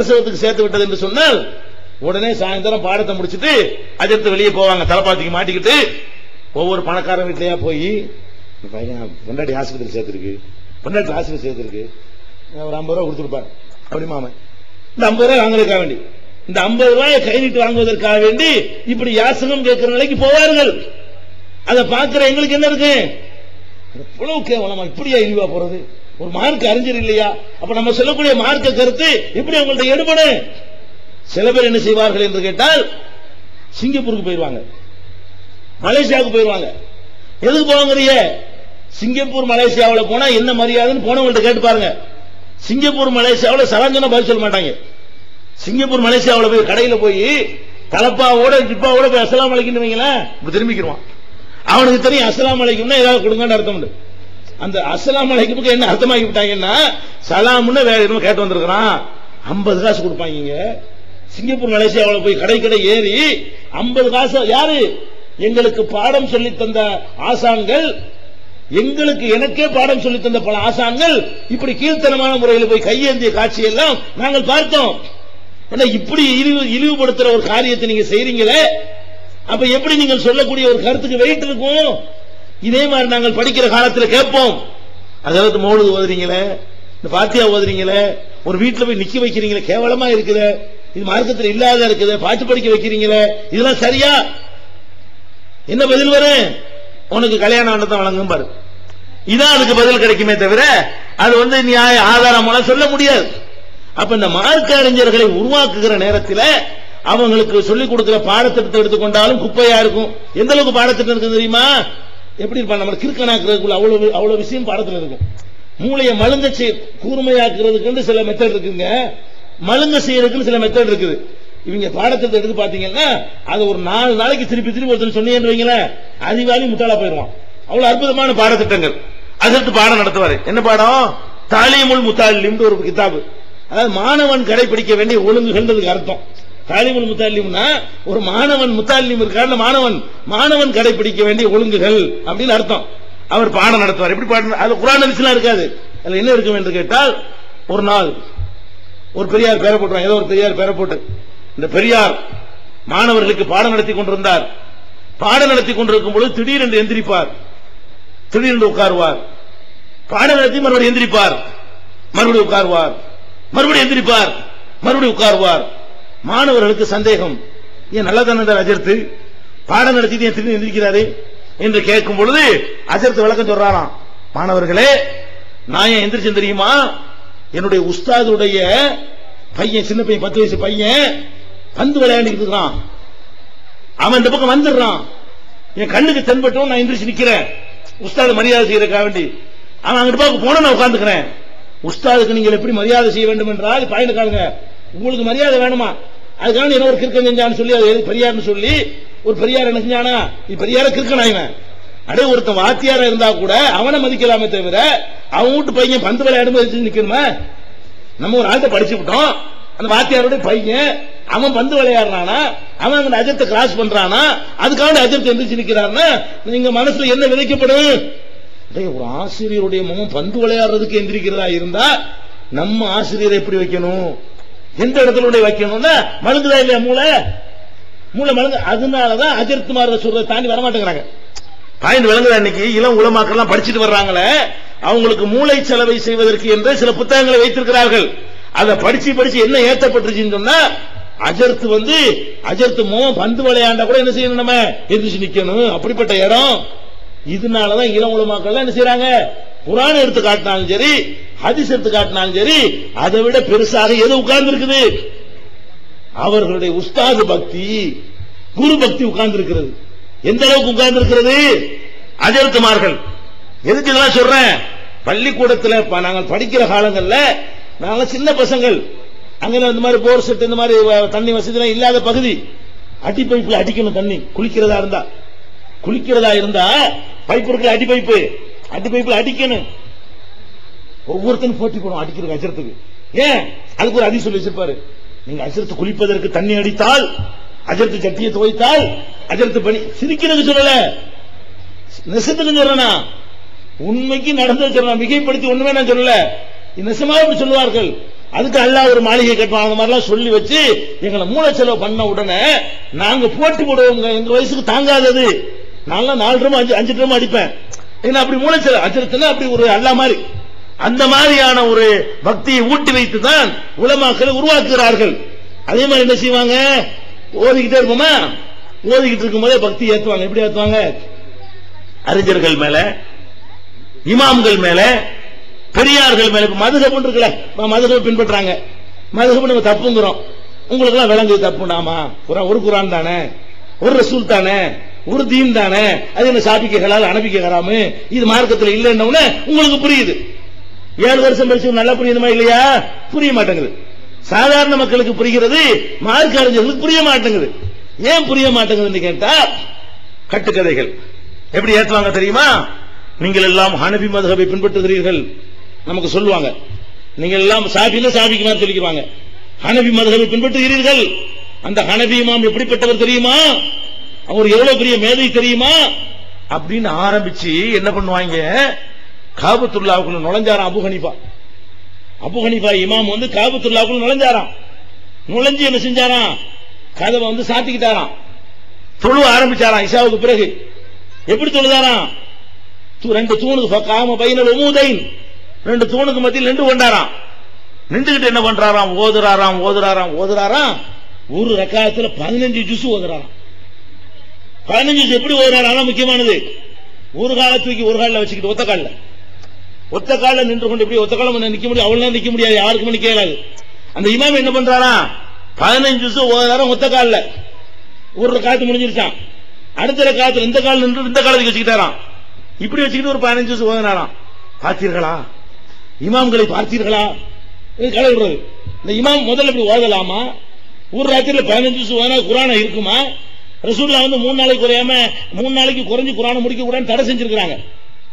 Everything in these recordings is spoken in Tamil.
பிரசவத்துக்கு சேர்த்து விட்டது என்று சொன்னால் உடனே சாயந்தரம் பாடத்தை முடிச்சிட்டு அஜர்த்து வெளியே போவாங்க. தலைப்பாத்திக்கு மாட்டிக்கிட்டு ஒவ்வொரு பணக்காரன் வீட்லயா போய் இந்த பையன் பொண்டாட்டி ஆஸ்பத்திரி சேர்த்திருக்கு. பொண்டாட்டி ஆஸ்பத்திரி சேர்த்திருக்கு. ஒரு ஐம்பது ரூபா கொடுத்துருப்பார் அப்படி மாமன் இந்த ஐம்பது ரூபாய் வாங்குறதுக்காக வேண்டி. இந்த ஐம்பது ரூபாயை கை நீட்டு வாங்குவதற்காக வேண்டி இப்படி யாசகம் கேட்கிற நிலைக்கு போவார்கள். அதை பார்க்கிற எங்களுக்கு என்ன இருக்கு? எவ்வளவு கேவலமா இப்படியா இழிவா போறது? ஒரு மார்க் அறிஞர் இல்லையா? அப்ப நம்ம சொல்லக்கூடிய மார்க்க கருத்து எப்படி உங்கள்ட்ட எடுபடும் சில பேர் என்ன செய்வார்கள் என்று கேட்டால் சிங்கப்பூருக்கு போயிருவாங்க. மலேசியாவுக்கு போயிருவாங்க. எதுக்கு போவாங்கறிய சிங்கப்பூர் மலேசியாவுல போனா என்ன மரியாதைன்னு போனவங்கள்ட்ட கேட்டு பாருங்க. சிங்கப்பூர் மலேசியாவுல சலாஞ்சனா பதில் சொல்ல மாட்டாங்க. சிங்கப்பூர் மலேசியாவுல போய் கடையில போய் தலப்பாவோட ஜிப்பாவோட போய் அலைக்குன்னு வைங்களேன். இப்படி திரும்பிக்கிடுவான் அவனுக்கு தெரியும் அஸ்லாம் அலைக்கும்னா ஏதாவது கொடுங்கன்னு அர்த்தம் உண்டு. அந்த அஸ்லாம் அலைக்குமுக்கு என்ன அர்த்தமாக்கி விட்டாங்கன்னா சலாம்னு வேற எதுவும் கேட்டு வந்திருக்கிறான். ஐம்பது காசு கொடுப்பாங்க சிங்கப்பூர் மலேசியாவில் போய் கடை கடை ஏறி ஐம்பது காசு யாரு? எங்களுக்கு பாடம் சொல்லி தந்த ஆசான்கள். எங்களுக்கு எனக்கே பாடம் சொல்லி தந்த பல ஆசான்கள். இப்படி கீழ்த்தனமான முறையில் போய் கையேந்திய காட்சியெல்லாம் நாங்கள் பார்த்தோம். ஏன்னா இப்படி இழிவு இழிவுபடுத்துற ஒரு காரியத்தை நீங்க செய்றீங்களே அப்ப எப்படி நீங்கள் சொல்லக்கூடிய ஒரு கருத்துக்கு வெயிட் இருக்கும்? இதே மாதிரி நாங்கள் படிக்கிற காலத்துல கேட்போம். அதாவது மோடு ஓதுறீங்களே? இந்த பாத்தியா ஓதுறீங்களே? ஒரு வீட்டுல போய் நிக்க வைக்கிறீங்களே? கேவலமா இருக்குது. இது மார்க்கத்தில் இல்லாத இருக்குது. பாட்டு படிக்க வைக்கிறீங்களே? இதெல்லாம் சரியா? என்ன பதில் வரும்? உனக்கு கல்யாணம் ஆனதான் வழங்கும் பாரு. இதான் அதுக்கு பதில் கிடைக்குமே தவிர அது வந்து நியாய ஆதாரம் மூலம் சொல்ல முடியாது. அப்ப இந்த மார்க்க அறிஞர்களை உருவாக்குகிற நேரத்தில் அவங்களுக்கு சொல்லிக் கொடுக்கிற பாடத்திட்டத்தை எடுத்துக்கொண்டாலும் குப்பையா இருக்கும். எந்த அளவுக்கு பாடத்திட்டம் இருக்கு தெரியுமா? எப்படி இருப்பாங்க நம்ம கிறுக்கனாக்குறதுக்குள்ள அவ்வளவு அவ்வளவு விஷயம் பாடத்தில் இருக்கும். மூளையை மழுங்க செய் கூர்மையாக்குறதுக்கு சில மெத்தட் இருக்குங்க. மழுங்க செய்யறதுக்குன்னு சில மெத்தட் இருக்குது. இவங்க பாடத்திட்டத்தை எடுத்து பாத்தீங்கன்னா அது ஒரு நாலு நாளைக்கு திருப்பி திருப்பி ஒருத்தர் சொன்னீங்கன்னு வைங்களேன் அதிகாரி முட்டாளா போயிடுவான். அவ்வளவு அற்புதமான பாடத்திட்டங்கள். அதற்கு பாடம் நடத்துவாரு. என்ன பாடம்? தாலிமுல் முத்தாலிம் ஒரு கிதாபு அதாவது மாணவன் கடைபிடிக்க வேண்டிய ஒழுங்குகள்ன்றதுக்கு அர்த்தம். தாலிமுல் முத்தாலிம்னா ஒரு மாணவன் முத்தாலிம் இருக்காரு மாணவன் மாணவன் கடைபிடிக்க வேண்டிய ஒழுங்குகள் அப்படின்னு அர்த்தம். அவர் பாடம் நடத்துவார். எப்படி பாடம் அது குரான் ஹதீஸ்லாம் இருக்காது. அதுல என்ன இருக்கும் என்று கேட்டால் ஒரு நாள் ஒரு பெரியார் பேர போட்டுவாங்க ஏதோ ஒரு பெரியார் பேர போட்டு. இந்த பெரியார் மாணவர்களுக்கு பாடம் நடத்தி கொண்டிருந்தார். பாடம் நடத்தி கொண்டிருக்கும் பொழுது திடீரென்று எந்திரிப்பார். திடீரென்று உட்காருவார். பாடம் நடத்தி மறுபடியும் எந்திரிப்பார். மறுபடியும் உட்காருவார். மறுபடியும் எந்திரிப்பார். மறுபடியும் உட்காருவார். மாணவர்களுக்கு சந்தேகம். ஏன் நல்லா தானே அஜர்த்து? பாடம் நடத்தி ஏன் திரும்பி எந்திரிக்கிறாரு என்று கேட்கும் பொழுது அஜர்த்து விளக்கம் சொல்றாராம். மாணவர்களே நான் ஏன் எந்திரிச்சு தெரியுமா? என்னுடைய உஸ்தாதுடைய பையன் சின்ன பையன் பத்து வயசு பையன் பந்து விளையாடிட்டு இருக்கான் அவன் இந்த பக்கம் வந்துடுறான். என் கண்ணுக்கு தென்பட்டும் நான் எந்திரிச்சு நிக்கிறேன். உஸ்தாது மரியாதை செய்யறதுக்காக வேண்டி. அவன் அங்கிட்டு பார்க்க போன நான் உட்காந்துக்கிறேன் உஸ்தாதுக்கு நீங்கள் எப்படி மரியாதை செய்ய வேண்டும் என்றால் பயனுக்காருங்க உங்களுக்கு மரியாதை வேணுமா? அதுக்காக என்ன ஒரு கிறுக்கன் செஞ்சான்னு சொல்லி அது பெரியார்னு சொல்லி ஒரு பெரியார் என்ன செஞ்சானா இது பெரியார கிறுக்கன் இவன்? அடே ஒருத்தன் வாத்தியாரா இருந்தா கூட அவனை மதிக்கலாமே தவிர அவன் வீட்டு பையன் பந்து விளையாடும் போது நிக்கணுமா? நம்ம ஒரு ஆள்கிட்ட படிச்சு விட்டோம். அந்த வாத்தியாருடைய பையன் அவன் பந்து விளையாடுறானா அவன் அங்க அஜத்தை கிராஸ் பண்றானா அதுக்காக அஜத்தை எந்திரிச்சு நிக்கிறான்னா நீங்க மனசுல என்ன விதைக்கப்படும்? ஒரு ஆசிரியருடைய முகம் பந்து விளையாடுறதுக்கு எந்திரிக்கிறதா இருந்தா நம்ம ஆசிரியரை எப்படி வைக்கணும்? எந்த இடத்துல கொண்டு வைக்கணும்னா மழுங்குதா இல்லையா மூளை? மூளை மழுங்கு அதனாலதான் அஜித்குமார் சொல்றதை தாண்டி வரமாட்டேங்கிறாங்க. பாயிண்ட் விளங்குதா இன்னைக்கு? இளம் உலமாக்கெல்லாம் படிச்சுட்டு வர்றாங்களே. அவங்களுக்கு மூளை செலவை செய்வதற்கு என்று சில புத்தகங்களை வைத்திருக்கிறார்கள். அதை படிச்சு படிச்சு என்ன ஏற்றப்பட்டுருச்சுன்னு சொன்னா அஜர்த்து வந்து அஜர்த்து மோ பந்து விளையாண்டா கூட என்ன செய்யணும் நம்ம? எந்திரிச்சு நிக்கணும். அப்படிப்பட்ட இடம். இதனாலதான் இளம் உலமாக்கள்லாம் என்ன செய்யறாங்க? குரான் எடுத்து காட்டினாலும் சரி ஹதீஸ் எடுத்து காட்டினாலும் சரி அதை விட பெருசாக எது உட்கார்ந்து இருக்குது அவர்களுடைய உஸ்தாது பக்தி குரு பக்தி உட்கார்ந்து இருக்கிறது எந்த அளவுக்கு உட்கார்ந்து இருக்கிறது அஜர்த்துமார்கள். எதுக்கு இதெல்லாம் சொல்றேன்? பள்ளிக்கூடத்துல ப- நாங்கள் படிக்கிற காலங்களில் நாங்கள் சின்ன பசங்கள். அங்கே இந்த மாதிரி போர் செட் இந்த மாதிரி வ- தண்ணி வசதிலாம் இல்லாத பகுதி. அடி பைப்பில் அடிக்கணும் தண்ணி. குளிக்கிறதா இருந்தா. குளிக்கிறதா இருந்தா பைப் இருக்குல்ல அடி பைப்பு அடி பைப்பில் அடிக்கணும். ஒவ்வொருத்தனும் போட்டி போடும் அடிக்கிறது அஜரத்துக்கு ஏன்? அதுக்கு ஒரு அதி சொல்லி வச்சிருப்பாரு நீங்க அஜரத்து குளிப்பதற்கு தண்ணி அடித்தால் அஜரத்து சட்டியை துவைத்தால் அஜரத்து பணி சிரிக்கிறது சொல்லல. நெசத்துக்கு சொல்றேனா உண்மைக்கு நடந்தது சொல்றேன் மிகைப்படுத்தி ஒண்ணுமே நான் சொல்லல. நெசமாக சொல்லுவார்கள். அதுக்கு அல்லா ஒரு மாளிகை கட்டுவாங்க அந்த மாதிரிலாம் சொல்லி வச்சு எங்களை மூளை செலவு பண்ண உடனே நாங்க போட்டி போடுவோம் எங்க வயசுக்கு தாங்காதது. நான்லாம் நாலு ரூபா அஞ்சு அஞ்சு ரூபா அடிப்பேன். ஏன்னா அப்படி மூளை செலவு அஜரத்துல அப்படி ஒரு அல்லா மாதிரி. அந்த மாதிரியான ஒரு பக்தியை ஊட்டி வைத்து தான் உலமாக்களை உருவாக்குகிறார்கள். அதே மாதிரி என்ன செய்வாங்க? ஓதிக்கிட்டே இருப்போமா? ஓதிக்கிட்டு இருக்கும் போதே பக்தி ஏத்துவாங்க. எப்படி ஏத்துவாங்க? அறிஞர்கள் மேல இமாம்கள் மேல பெரியார்கள் மேல. இப்ப மதுகபம் இருக்குல்ல மதுகபை பின்பற்றாங்க. மதுகப்பு நம்ம தப்புங்கிறோம். உங்களுக்கு எல்லாம் விளங்குது தப்புண்டாமா குரா ஒரு குரான் தானே? ஒரு ரசூல் தானே? ஒரு தீன் தானே? அது என்ன சாபிக்கைகளால் அனுப்பிக்க ஹராமு? இது மார்க்கத்தில் இல்லைன்னு உங்களுக்கு புரியுது. ஏழு வருஷம் படிச்சு நல்லா புரியுதுமா இல்லையா? புரிய மாட்டேங்குது. சாதாரண மக்களுக்கு புரிகிறது மார்க் அறிஞர்களுக்கு புரிய மாட்டேங்குது. ஏன் புரிய மாட்டேங்குதுன்னு கேட்டா கட்டுக்கதைகள். எப்படி ஏற்றுவாங்க தெரியுமா? நீங்கள் எல்லாம் ஹனபி மதுகபை பின்பற்றுகிறீர்கள். நமக்கு சொல்லுவாங்க. நீங்கள் எல்லாம் சாபில சாபிக்கு மாதிரி சொல்லிக்குவாங்க ஹனபி மதுகபை பின்பற்றுகிறீர்கள். அந்த ஹனபி இமாம் எப்படிப்பட்டவர் தெரியுமா? அவர் எவ்வளவு பெரிய மேதை தெரியுமா? அப்படின்னு ஆரம்பிச்சு என்ன பண்ணுவாங்க? காபத்துல்லாவுக்குள்ள நுழைஞ்சாராம் அபு ஹனிஃபா. அபு ஹனிஃபா இமாம் வந்து காபத்துல்லாவுக்குள்ள நுழைஞ்சாராம். நுழைஞ்சு என்ன செஞ்சாராம்? கதவை வந்து சாத்திக்கிட்டாராம். தொழு ஆரம்பிச்சாராம் இஷாவுக்கு பிறகு. எப்படி தொழுதாராம்? ரெண்டு தூணுக்கு காம ரெண்டு தூணுக்கு மத்தியில் நின்று கொண்டாராம். நின்றுகிட்டு என்ன பண்றாராம்? ஓதுறாராம் ஓதுறாராம் ஓதுறாராம். ஒரு ரக்காயத்துல பதினஞ்சு ஜூஸ் ஓதுறாராம். பதினஞ்சு ஜூஸ் எப்படி ஓதுறாராம் முக்கியமானது. ஒரு காலத்துக்கு தூக்கி ஒரு காலில் வச்சுக்கிட்டு ஒத்த காலில். ஒத்த காலில் நின்று கொண்டு எப்படி ஒத்த காலம் நிக்க முடியும்? அவ்வளவு நிக்க முடியாது. யாருக்குமே நிக்க இயலாது. அந்த இமாம் என்ன பண்றாரா? பதினஞ்சு ஜூஸ் ஓதுறாராம் ஒத்த காலில். ஒரு காலத்து முடிஞ்சிருச்சான் அடுத்த காலத்துல இந்த காலம் நின்று இந்த காலத்துக்கு வச்சுக்கிட்டாராம். இப்படி வச்சுக்கிட்டு ஒரு பதினஞ்சு வருஷம் ஓதினாராம். பார்த்தீர்களா? இமாம்களை பார்த்தீர்களா? இது விடுறது. இந்த இமாம் முதல்ல இப்படி ஓதலாமா? ஒரு ராத்திரில பதினஞ்சு வருஷம் ஓதினா குரான இருக்குமா? ரசூல்லா வந்து மூணு நாளைக்கு குறையாம மூணு நாளைக்கு குறைஞ்சு குரான முடிக்க கூடாதுன்னு தடை செஞ்சிருக்கிறாங்க.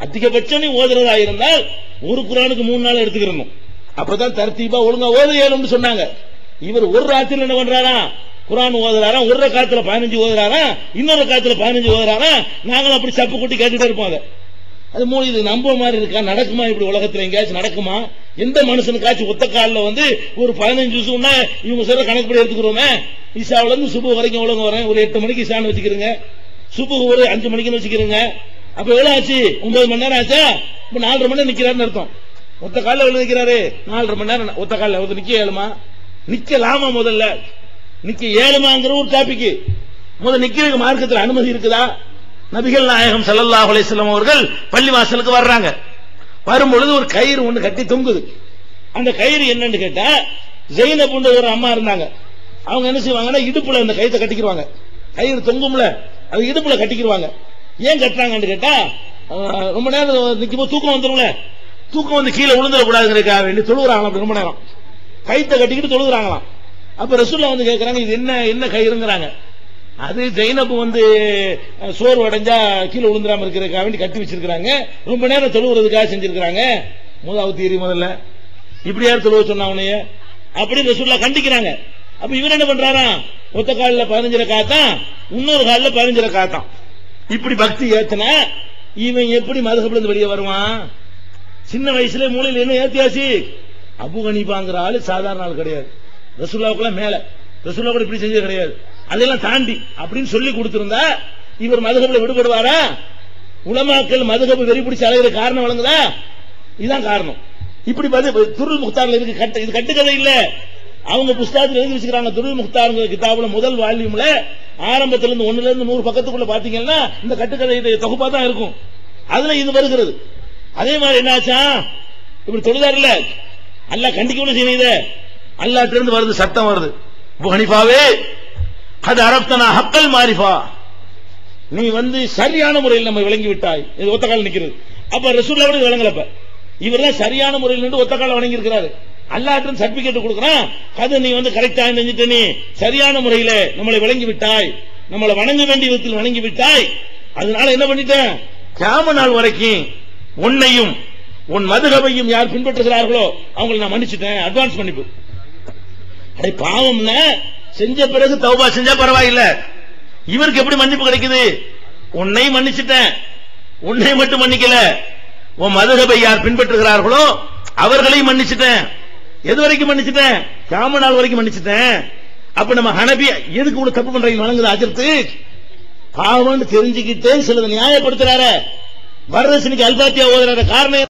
அதிகபட்சம் நீ ஓதுறதா இருந்தால் ஒரு குரானுக்கு மூணு நாள் எடுத்துக்கிறணும். அப்பதான் தர்த்தீபா ஒழுங்கா ஓத ஏழும்னு சொன்னாங்க. இவர் ஒரு ராத்திரில என்ன பண்றாரா? குரான் ஓதுறாரா? ஒரு காலத்துல பதினஞ்சு ஓதுறாரா? இன்னொரு காலத்துல பதினஞ்சு ஓதுறாரா? நாங்களும் அப்படி சப்பு கூட்டி கேட்டுட்டே இருப்போம் அது. மூணு இது நம்ப மாதிரி இருக்கா? நடக்குமா இப்படி உலகத்துல எங்கேயாச்சும் நடக்குமா? எந்த மனுஷனுக்காச்சும் ஒத்த காலில் வந்து ஒரு பதினஞ்சு வருஷம்னா இவங்க சொல்ற கணக்குப்படி எடுத்துக்கிறோமே? இசாவில இருந்து சுபு வரைக்கும் உலகம் வரேன் ஒரு எட்டு மணிக்கு இசான்னு வச்சுக்கிறீங்க. சுபு ஒரு அஞ்சு மணிக்குன்னு வச்சுக்கிறீங்க. அப்ப எவ்வளவு ஆச்சு? ஒன்பது மணி நேரம் ஆச்சா? இப்ப நாலரை மணி நேரம் நிக்கிறாருன்னு அர்த்தம். ஒத்த காலில் எவ்வளவு நிக்கிறாரு? நாலரை மணி நேரம். ஒத்த காலில் வந்து நிக்க ஏழுமா? நிக்கலாமா முதல்ல? நிக்க ஏழுமாங்கிற ஒரு டாபிக் முதல் நிக்கிறதுக்கு மார்க்கத்தில் அனுமதி இருக்குதா? நபிகள் நாயகம் ஸல்லல்லாஹு அலிஸ்லாம் அவர்கள் அவர்கள் பள்ளிவாசலுக்கு வர்றாங்க. வரும்பொழுது ஒரு கயிறு ஒண்ணு கட்டி தொங்குது. அந்த கயிறு என்னன்னு கேட்டா ஜெயினப்ன்ற ஒரு அம்மா இருந்தாங்க. அவங்க என்ன செய்வாங்கன்னா இடுப்புல அந்த கயிறை கட்டிக்கிடுவாங்க கயிறு தொங்கும்ல அது இடுப்புல கட்டிக்கிடுவாங்க ஏன் கட்டுறாங்கன்னு கேட்டா ரொம்ப நேரம் நிற்கும்போது தூக்கம் வந்துரும்ல. தூக்கம் வந்து கீழே விழுந்துடக்கூடாதுங்கிறதுக்காக வேண்டி தொழுகிறாங்களாம் அப்படி ரொம்ப நேரம். கைத்தை கட்டிக்கிட்டு தொழுகிறாங்களாம் அப்ப ரசூல்லா வந்து கேட்கறாங்க இது என்ன என்ன கயிறுங்கிறாங்க. அது ஜெயினப் வந்து சோர்வு அடைஞ்சா கீழே விழுந்துடாம இருக்கிறதுக்காக வேண்டி கட்டி வச்சிருக்கிறாங்க. ரொம்ப நேரம் தொழுவுறதுக்காக செஞ்சிருக்கிறாங்க. முதலாவது தீரி முதல்ல. இப்படி யார் தொழுவ சொன்னா அவனைய? ரசூல்லா கண்டிக்கிறாங்க. அப்ப இவர் என்ன பண்றாரா ஒத்த காலில் பதினஞ்சரை காத்தான் இன்னொரு காலில் பதினஞ்சரை காத்தான் இப்படி பக்தி ஏத்தன இவன் எப்படி மதுகப்புல இருந்து வெளியே வருவான்? சின்ன வயசுல மூலையில் என்ன ஏத்தியாச்சு? அபு கணிபாங்கிற ஆளு சாதாரண ஆள் கிடையாது. ரசூல்லாவுக்குலாம் மேல. ரசூல்லா கூட இப்படி செஞ்சது கிடையாது. அதெல்லாம் தாண்டி அப்படின்னு சொல்லி கொடுத்திருந்தா இவர் மதுகப்புல விடுபடுவாரா? உலமாக்கள் மதுகப்பு வெறி பிடிச்ச அழகிற காரணம் வழங்குதா? இதுதான் காரணம். இப்படி துருள் முக்தார்ல இருக்கு கட்டு இது கட்டுக்கதை இல்ல. அவங்க புஸ்தகத்தில் எழுதி வச்சுக்கிறாங்க துருள் முக்தாருங்கிற கிதாபுல முதல் வால்யூம்ல ஆரம்பத்துல இருந்து ஒண்ணுல இருந்து நூறு பக்கத்துக்குள்ள பாத்தீங்கன்னா இந்த கட்டுக்கதை தொகுப்பா தான் இருக்கும். அதுல இது வருகிறது. அதே மாதிரி என்னாச்சா? இப்படி தொழுதாருல அல்லாஹ் கண்டிக்கணும் செய்யணும் இத இருந்து வருது சத்தம் வருது. அபு அது அரப்தனா ஹக்கல் மாரிஃபா. நீ வந்து சரியான முறையில் நம்ம விளங்கி விட்டாய் இது ஒத்த நிக்கிறது அப்ப ரசூல்லா கூட விளங்கலப்ப. தான் சரியான முறையில் நின்று ஒத்தக்கால் வணங்கி இருக்கிறாரு அல்லாட்டும் சர்டிபிகேட் கொடுக்குறான். அது நீ வந்து கரெக்டா செஞ்சுட்டு நீ சரியான முறையில நம்மளை விளங்கி விட்டாய் நம்மளை வணங்க வேண்டிய விதத்தில் வணங்கி விட்டாய் அதனால என்ன பண்ணிட்டேன்? கேம நாள் வரைக்கும் உன்னையும் உன் மதுகவையும் யார் பின்பற்றுகிறார்களோ அவங்களை நான் மன்னிச்சுட்டேன். அட்வான்ஸ் மன்னிப்பு. அடே பாவம்னா செஞ்ச பிறகு தௌபா செஞ்சா பரவாயில்ல. இவருக்கு எப்படி மன்னிப்பு கிடைக்குது? உன்னை மன்னிச்சுட்டேன். உன்னை மட்டும் மன்னிக்கல. உன் மதுகபை யார் பின்பற்றுகிறார்களோ அவர்களையும் மன்னிச்சுட்டேன். எது வரைக்கும் மன்னிச்சிட்டேன்? கியாம நாள் வரைக்கும் மன்னிச்சிட்டேன். அப்ப நம்ம ஹனபி எதுக்கு இவ்வளவு தப்பு பண்றீங்க? வழங்குது அஜர்த்து பாவம்னு தெரிஞ்சுக்கிட்டே சிலது நியாயப்படுத்துறாரு. வரதட்சணைக்கு அல்பாத்தியா ஓதுறாரு. காரணம்